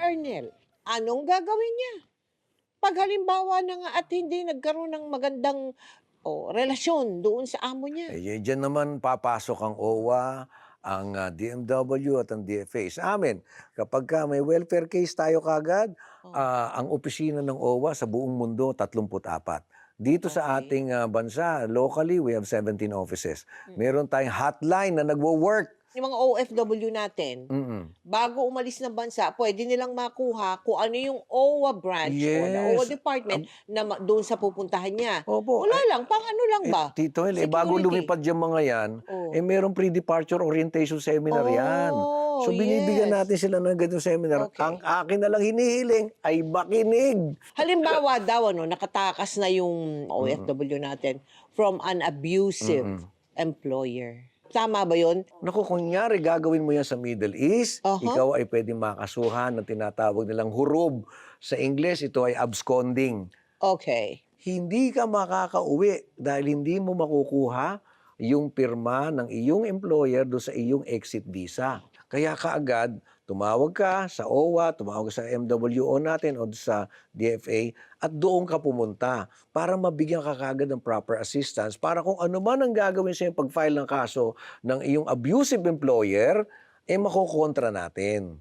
Arnel, anong gagawin niya? Pag halimbawa na nga at hindi nagkaroon ng magandang oh, relasyon doon sa amo niya. Eh, dyan naman papasok ang OWA, ang ah, DMW at ang DFA. Sa amin, kapag ka may welfare case tayo kagad, Oh. ah, ang opisina ng OWA sa buong mundo, 34. Dito sa Okay. ating ah, bansa, locally, we have 17 offices. Mm. Meron tayong hotline na nagwo-work. Yung mga OFW natin, Mm-mm. bago umalis ng bansa, pwede nilang makuha kung ano yung OWA branch o Yes. OWA department na ma- doon sa pupuntahan niya. Opo. Wala lang, pang ano lang Eh, ba? Tito Hel, eh, bago Security. lumipad yung mga yan, Oh. eh merong pre-departure orientation seminar yan. Oh, So binibigyan yes. natin sila ng ganitong seminar. Okay. Ang akin na lang hinihiling ay makinig. Halimbawa daw, ano, nakatakas na yung OFW natin from an abusive employer. Tama ba yun? Naku, kunyari gagawin mo yan sa Middle East, Aha. ikaw ay pwedeng makasuhan ng tinatawag nilang hurub. Sa Ingles, ito ay absconding. Okay. Hindi ka makakauwi dahil hindi mo makukuha yung pirma ng iyong employer do sa iyong exit visa. Kaya kaagad, tumawag ka sa OWA, tumawag sa MWO natin o sa DFA at doon ka pumunta para mabigyan ka kaagad ng proper assistance para kung ano man ang gagawin sa pag-file ng kaso ng iyong abusive employer, eh makokontra natin.